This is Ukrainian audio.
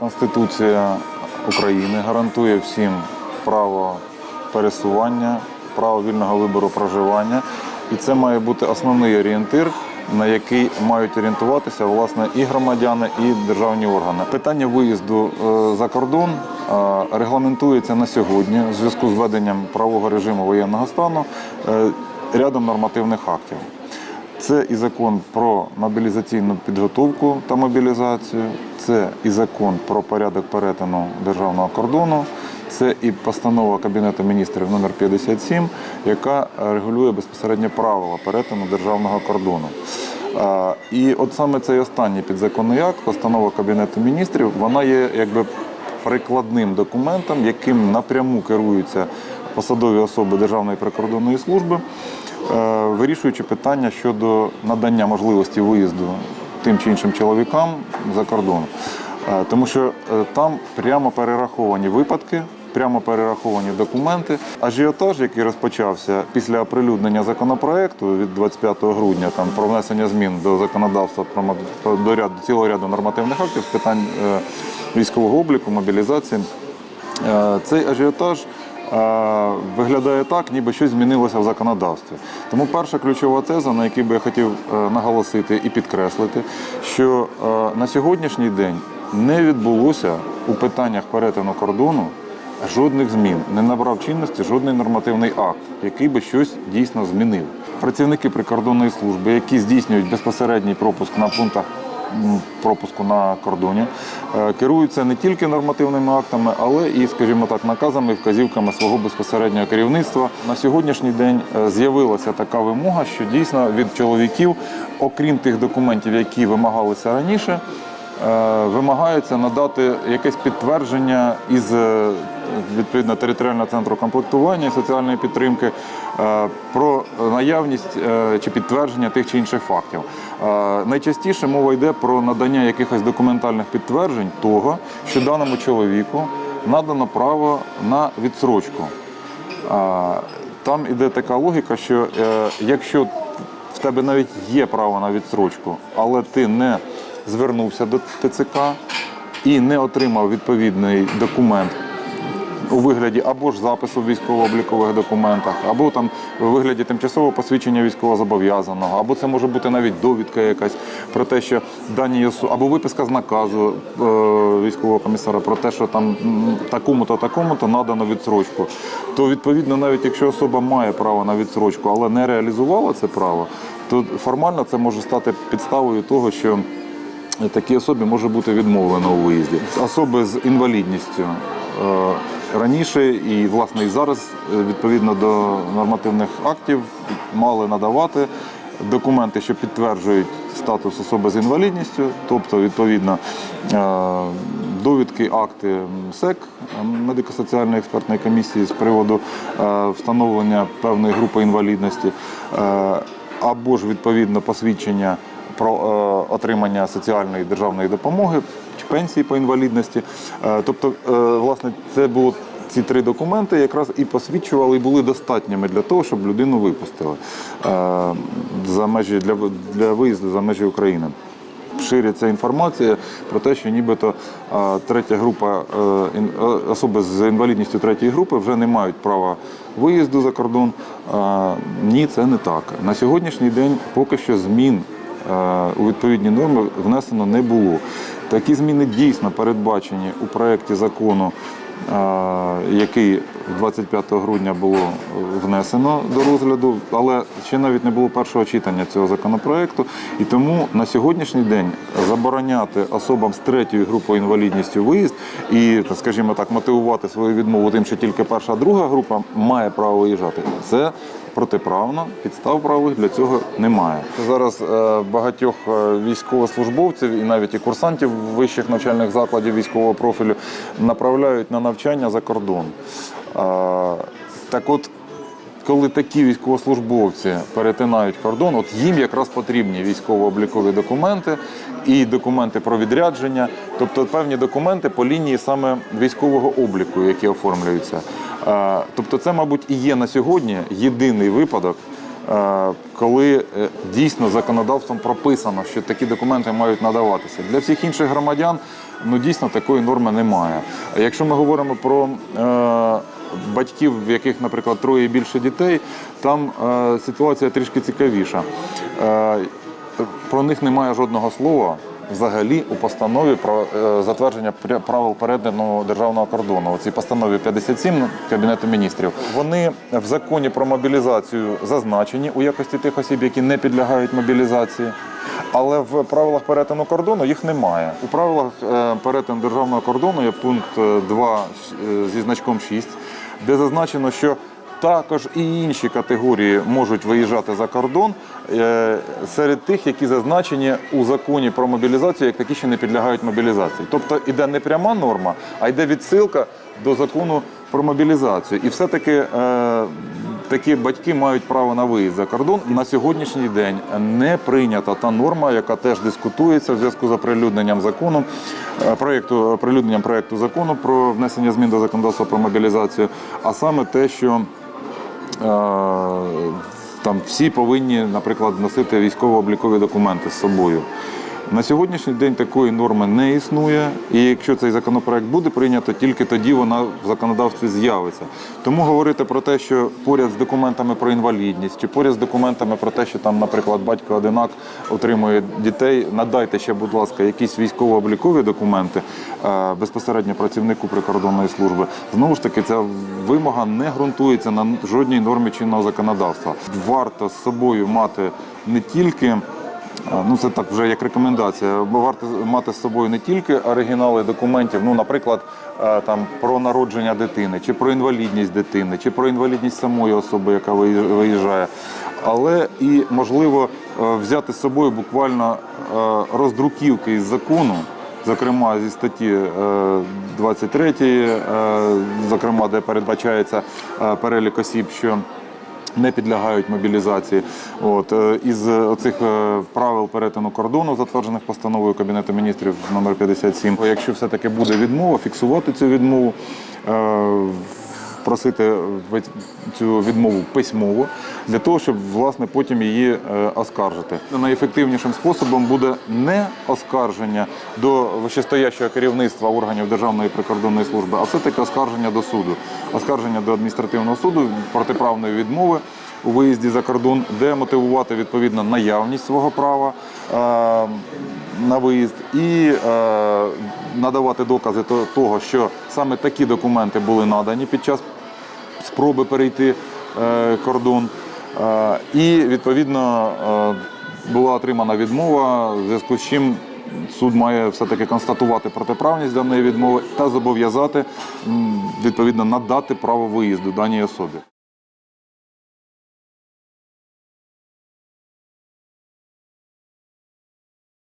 Конституція України гарантує всім право пересування, право вільного вибору проживання. І це має бути основний орієнтир, на який мають орієнтуватися власне і громадяни, і державні органи. Питання виїзду е, за кордон е, регламентується на сьогодні у зв'язку з введенням правового режиму воєнного стану е, рядом нормативних актів. Це і закон про мобілізаційну підготовку та мобілізацію, це і закон про порядок перетину державного кордону, це і постанова Кабінету міністрів номер 57, яка регулює безпосередньо правила перетину державного кордону. І от саме цей останній підзаконний акт, постанова Кабінету міністрів, вона є якби прикладним документом, яким напряму керуються посадові особи Державної прикордонної служби, е, вирішуючи питання щодо надання можливості виїзду тим чи іншим чоловікам за кордон. Е, Тому що е, там прямо перераховані випадки, прямо перераховані документи. Ажіотаж, який розпочався після оприлюднення законопроекту від 25 грудня там про внесення змін до законодавства про до ряду цілого ряду нормативних актів з питань е, військового обліку, мобілізації. Цей ажіотаж виглядає так, ніби щось змінилося в законодавстві. Тому перша ключова теза, на якій би я хотів е, наголосити і підкреслити, що е, на сьогоднішній день не відбулося у питаннях перетину кордону жодних змін, не набрав чинності жодний нормативний акт, який би щось дійсно змінив. Працівники прикордонної служби, які здійснюють безпосередній пропуск на пунктах пропуску на кордоні, е, керуються не тільки нормативними актами, але і, скажімо так, наказами, вказівками свого безпосереднього керівництва. На сьогоднішній день е, з'явилася така вимога, що дійсно від чоловіків, окрім тих документів, які вимагалися раніше, вимагається надати якесь підтвердження із е, відповідно територіального центру комплектування і соціальної підтримки е, про наявність е, чи підтвердження тих чи інших фактів. Е, Найчастіше мова йде про надання якихось документальних підтверджень того, що даному чоловіку надано право на відсрочку. Там іде така логіка, що е, якщо в тебе навіть є право на відсрочку, але ти не звернувся до ТЦК і не отримав відповідний документ у вигляді або ж запису в військово-облікових документах, або там у вигляді тимчасового посвідчення військовозобов'язаного, або це може бути навіть довідка якась про те, що дані осо- або виписка з наказу е, військового комісара про те, що там такому-то, такому-то надано відсрочку. То відповідно, навіть якщо особа має право на відсрочку, але не реалізувала це право, то формально це може стати підставою того, що такій особі може бути відмовлено у виїзді. Особи з інвалідністю е, раніше і власне і зараз е, відповідно до нормативних актів мали надавати документи, що підтверджують статус особи з інвалідністю, тобто відповідно е, довідки, акти МСЕК медико-соціальної експертної комісії з приводу е, встановлення певної групи інвалідності, е, або ж відповідно посвідчення про е, отримання соціальної державної допомоги чи пенсії по інвалідності. Е, тобто, е, власне, це було ці три документи, якраз і посвідчували, і були достатніми для того, щоб людину випустили за межі для, для виїзду за межі України. Шириться інформація про те, що нібито третя група особи з інвалідністю третьої групи вже не мають права виїзду за кордон. Ні, це не так. На сьогоднішній день поки що змін у відповідні норми внесено не було. Такі зміни дійсно передбачені у проєкті закону, який 25 грудня було внесено до розгляду, але ще навіть не було першого читання цього законопроекту. І тому на сьогоднішній день забороняти особам з третьою групою інвалідністю виїзд і, скажімо так, мотивувати свою відмову тим, що тільки перша друга група має право виїжджати. Це протиправно, підстав правових для цього немає. Зараз е, багатьох е, військовослужбовців і навіть і курсантів вищих навчальних закладів військового профілю направляють на навчання за кордон. Е, Так от, коли такі військовослужбовці перетинають кордон, от їм якраз потрібні військово-облікові документи і документи про відрядження, тобто певні документи по лінії саме військового обліку, які оформлюються. Е, Тобто, це, мабуть, і є на сьогодні єдиний випадок, е, коли е, дійсно законодавством прописано, що такі документи мають надаватися. Для всіх інших громадян ну дійсно такої норми немає. Якщо ми говоримо про батьків, в яких, наприклад, троє і більше дітей, там ситуація трішки цікавіша. Про них немає жодного слова взагалі у постанові про е, затвердження правил перетину державного кордону. У цій постанові 57 Кабінету міністрів. Вони в законі про мобілізацію зазначені у якості тих осіб, які не підлягають мобілізації. Але в правилах перетину кордону їх немає. У правилах е, перетину державного кордону є пункт е, 2 е, зі значком 6, де зазначено, що також і інші категорії можуть виїжджати за кордон е, серед тих, які зазначені у законі про мобілізацію, як такі, що не підлягають мобілізації. Тобто іде не пряма норма, а йде відсилка до закону про мобілізацію. І все-таки е, такі батьки мають право на виїзд за кордон. На сьогоднішній день не прийнята та норма, яка теж дискутується в зв'язку з оприлюдненням закону е, проєкту оприлюдненням проєкту закону про внесення змін до законодавства про мобілізацію, а саме те, що там всі повинні, наприклад, носити військово-облікові документи з собою. На сьогоднішній день такої норми не існує, і якщо цей законопроект буде прийнято, тільки тоді вона в законодавстві з'явиться. Тому говорити про те, що поряд з документами про інвалідність, чи поряд з документами про те, що там, наприклад, батько одинак отримує дітей, надайте ще, будь ласка, якісь військово-облікові документи е, безпосередньо працівнику прикордонної служби. Знову ж таки, ця вимога не ґрунтується на жодній нормі чинного законодавства. Варто з собою мати не тільки Ну, це так вже як рекомендація. Бо варто мати з собою не тільки оригінали документів, ну, наприклад, е, там про народження дитини, чи про інвалідність дитини, чи про інвалідність самої особи, яка виїж- виїжджає, але і можливо е, взяти з собою буквально е, роздруківки із закону. Зокрема, зі статті е, 23, е, зокрема, де передбачається перелік осіб, що не підлягають мобілізації. От е, із оцих е, правил перетину кордону, затверджених постановою Кабінету міністрів номер 57, Якщо все-таки буде відмова, фіксувати цю відмову. Е, Просити ви- цю відмову письмово для того, щоб власне потім її е, оскаржити. Найефективнішим способом буде не оскарження до вищестоящого керівництва органів Державної прикордонної служби, а все-таки оскарження до суду, оскарження до адміністративного суду протиправної відмови у виїзді за кордон, де мотивувати відповідно наявність свого права е, на виїзд і е, надавати докази того, що саме такі документи були надані під час спроби перейти е, кордон. І відповідно була отримана відмова, в зв'язку з чим суд має все-таки констатувати протиправність даної відмови та зобов'язати відповідно надати право виїзду даній особі.